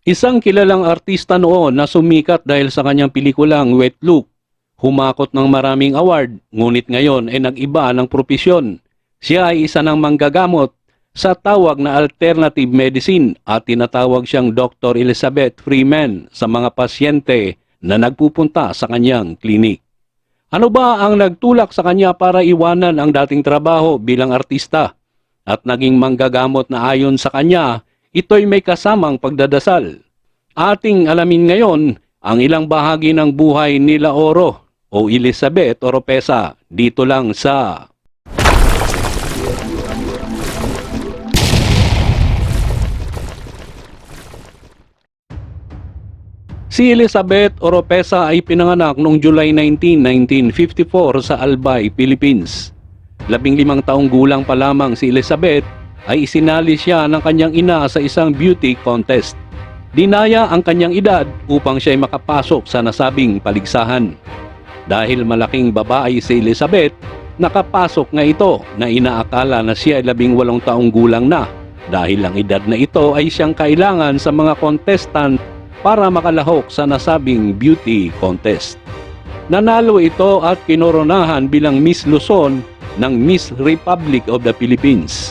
Isang kilalang artista noon na sumikat dahil sa kanyang pelikulang Wet Look. Humakot ng maraming award, ngunit ngayon ay nag-iba ng propisyon. Siya ay isa ng manggagamot sa tawag na alternative medicine at tinatawag siyang Dr. Elizabeth Freeman sa mga pasyente na nagpupunta sa kanyang klinik. Ano ba ang nagtulak sa kanya para iwanan ang dating trabaho bilang artista? At naging manggagamot na ayon sa kanya, ito'y may kasamang pagdadasal. Ating alamin ngayon ang ilang bahagi ng buhay nila Oro o Elizabeth Oropesa dito lang sa Si Elizabeth Oropesa ay pinanganak noong July 19, 1954 sa Albay, Philippines. Labing limang taong gulang pa lamang si Elizabeth ay isinali siya ng kanyang ina sa isang beauty contest. Dinaya ang kanyang edad upang siya ay makapasok sa nasabing paligsahan. Dahil malaking babae si Elizabeth, nakapasok nga ito na inaakala na siya ay labing walong taong gulang na dahil ang edad na ito ay siyang kailangan sa mga contestant para makalahok sa nasabing beauty contest. Nanalo ito at kinoronahan bilang Miss Luzon ng Miss Republic of the Philippines.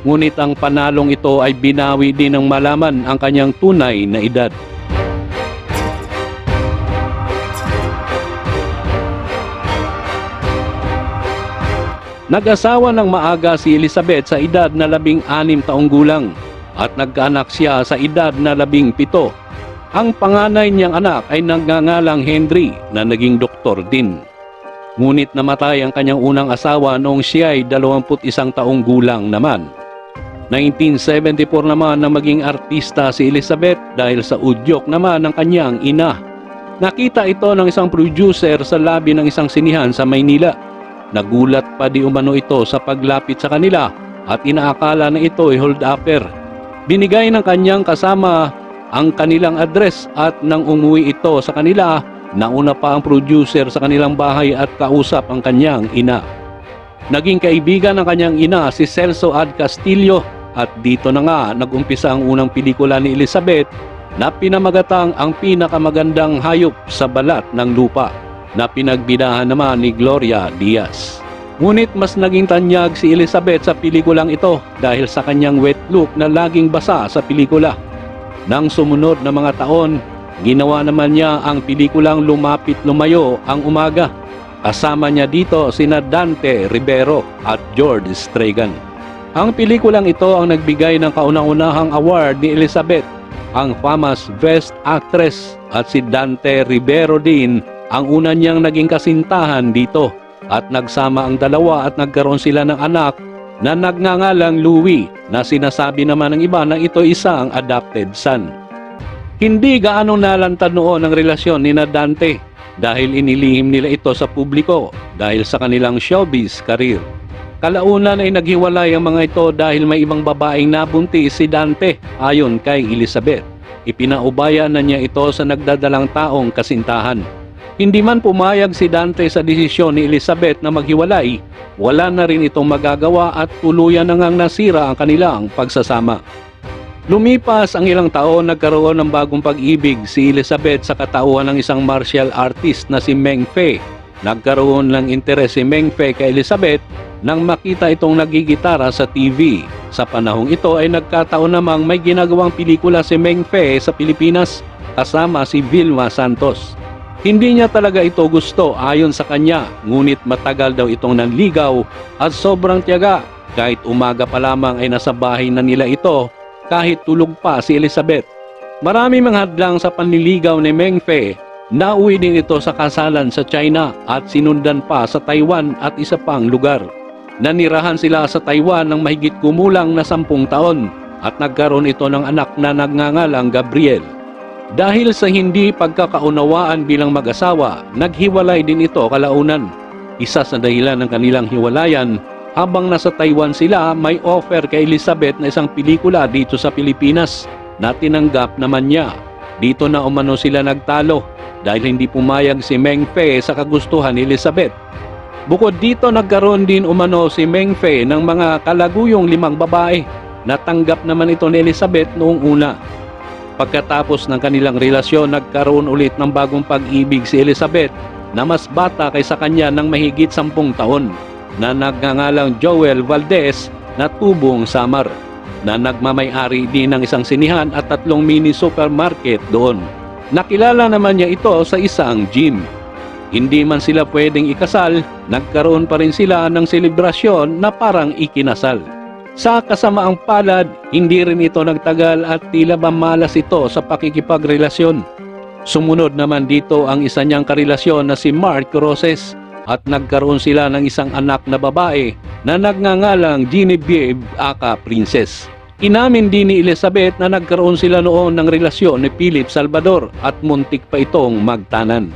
Ngunit ang panalong ito ay binawi din ng malaman ang kanyang tunay na edad. Nag-asawa ng maaga si Elizabeth sa edad na labing anim taong gulang at nagkaanak siya sa edad na labing pito. Ang panganay niyang anak ay nagngangalang Henry na naging doktor din. Ngunit namatay ang kanyang unang asawa noong siya ay 21 taong gulang naman. 1974 naman na maging artista si Elizabeth dahil sa udyok naman ng kanyang ina. Nakita ito ng isang producer sa labi ng isang sinihan sa Maynila. Nagulat pa di umano ito sa paglapit sa kanila at inaakala na ito ay hold-upper. Binigay ng kanyang kasama ang kanilang address at nang umuwi ito sa kanila, nauna pa ang producer sa kanilang bahay at kausap ang kanyang ina. Naging kaibigan ng kanyang ina si Celso Ad Castillo at dito na nga nagumpisa ang unang pelikula ni Elizabeth na pinamagatang ang pinakamagandang hayop sa balat ng lupa na pinagbidahan naman ni Gloria Diaz. Ngunit mas naging tanyag si Elizabeth sa pelikulang ito dahil sa kanyang wet look na laging basa sa pelikula. Nang sumunod na mga taon, ginawa naman niya ang pelikulang Lumapit Lumayo ang umaga. Kasama niya dito sina Dante Rivero at George Stragan. Ang pelikulang ito ang nagbigay ng kaunang-unahang award ni Elizabeth, ang famous Best Actress at si Dante Rivero din ang una niyang naging kasintahan dito at nagsama ang dalawa at nagkaroon sila ng anak na nagngangalang Louie na sinasabi naman ng iba na ito isang adopted son. Hindi gaano nalantad noon ang relasyon ni na Dante dahil inilihim nila ito sa publiko dahil sa kanilang showbiz career. Kalaunan ay naghiwalay ang mga ito dahil may ibang babaeng nabuntis si Dante ayon kay Elizabeth. Ipinaubaya na niya ito sa nagdadalang taong kasintahan. Hindi man pumayag si Dante sa desisyon ni Elizabeth na maghiwalay, wala na rin itong magagawa at tuluyan na ngang nasira ang kanilang pagsasama. Lumipas ang ilang taon, nagkaroon ng bagong pag-ibig si Elizabeth sa katauhan ng isang martial artist na si Meng Fei. Nagkaroon ng interes si Meng Fei kay Elizabeth nang makita itong nagigitara sa TV. Sa panahong ito ay nagkataon namang may ginagawang pelikula si Meng Fei sa Pilipinas kasama si Vilma Santos. Hindi niya talaga ito gusto ayon sa kanya, ngunit matagal daw itong nanligaw at sobrang tiyaga. Kahit umaga pa lamang ay nasa bahay na nila ito kahit tulog pa si Elizabeth. Marami mga hadlang sa panliligaw ni Meng Fei. Nauwi din ito sa kasalan sa China at sinundan pa sa Taiwan at isa pang lugar. Nanirahan sila sa Taiwan ng mahigit kumulang na sampung taon at nagkaroon ito ng anak na nagngangalang Gabriel. Dahil sa hindi pagkakaunawaan bilang mag-asawa, naghiwalay din ito kalaunan. Isa sa dahilan ng kanilang hiwalayan, habang nasa Taiwan sila, may offer kay Elizabeth na isang pelikula dito sa Pilipinas na tinanggap naman niya. Dito na umano sila nagtalo dahil hindi pumayag si Meng Fei sa kagustuhan ni Elizabeth. Bukod dito nagkaroon din umano si Meng Fei ng mga kalaguyong limang babae. Natanggap naman ito ni Elizabeth noong una. Pagkatapos ng kanilang relasyon, nagkaroon ulit ng bagong pag-ibig si Elizabeth na mas bata kaysa kanya ng mahigit sampung taon na nagngangalang Joel Valdez na tubong Samar na nagmamay-ari din ng isang sinihan at tatlong mini supermarket doon. Nakilala naman niya ito sa isang gym. Hindi man sila pwedeng ikasal, nagkaroon pa rin sila ng selebrasyon na parang ikinasal. Sa kasamaang palad, hindi rin ito nagtagal at tila ba malas ito sa pakikipagrelasyon. Sumunod naman dito ang isa niyang karelasyon na si Mark Roses at nagkaroon sila ng isang anak na babae na nagngangalang Genevieve aka Princess. Inamin din ni Elizabeth na nagkaroon sila noon ng relasyon ni Philip Salvador at muntik pa itong magtanan.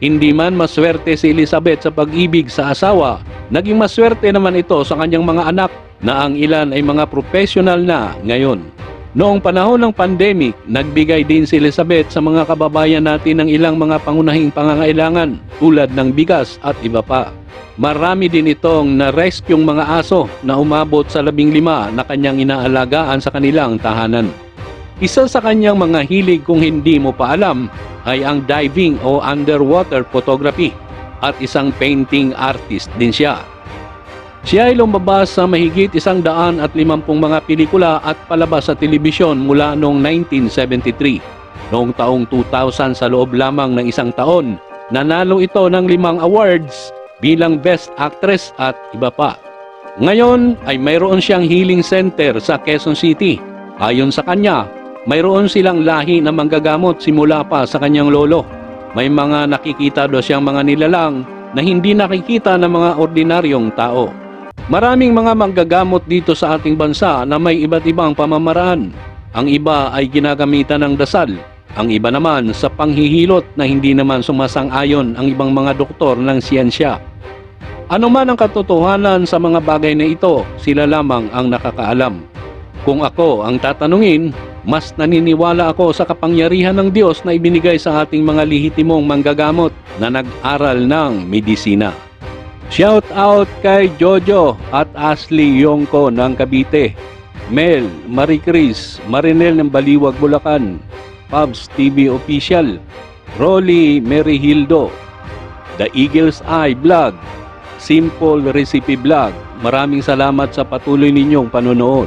Hindi man maswerte si Elizabeth sa pag-ibig sa asawa, naging maswerte naman ito sa kanyang mga anak na ang ilan ay mga professional na ngayon. Noong panahon ng pandemic, nagbigay din si Elizabeth sa mga kababayan natin ng ilang mga pangunahing pangangailangan tulad ng bigas at iba pa. Marami din itong na-rescue mga aso na umabot sa labing lima na kanyang inaalagaan sa kanilang tahanan. Isa sa kanyang mga hilig kung hindi mo pa alam ay ang diving o underwater photography at isang painting artist din siya. Siya ay lumabas sa mahigit isang daan at limampung mga pelikula at palabas sa telebisyon mula noong 1973. Noong taong 2000 sa loob lamang ng isang taon, nanalo ito ng limang awards bilang Best Actress at iba pa. Ngayon ay mayroon siyang healing center sa Quezon City. Ayon sa kanya, mayroon silang lahi na manggagamot simula pa sa kanyang lolo. May mga nakikita daw siyang mga nilalang na hindi nakikita ng mga ordinaryong tao. Maraming mga manggagamot dito sa ating bansa na may iba't ibang pamamaraan. Ang iba ay ginagamitan ng dasal. Ang iba naman sa panghihilot na hindi naman sumasang-ayon ang ibang mga doktor ng siyensya. Ano man ang katotohanan sa mga bagay na ito, sila lamang ang nakakaalam. Kung ako ang tatanungin, mas naniniwala ako sa kapangyarihan ng Diyos na ibinigay sa ating mga lihitimong manggagamot na nag-aral ng medisina. Shout out kay Jojo at Ashley Yongko ng Cavite, Mel, Marie Chris, Marinel ng Baliwag, Bulacan, Pubs TV Official, Rolly Mary Hildo, The Eagle's Eye Vlog, Simple Recipe Vlog. Maraming salamat sa patuloy ninyong panonood.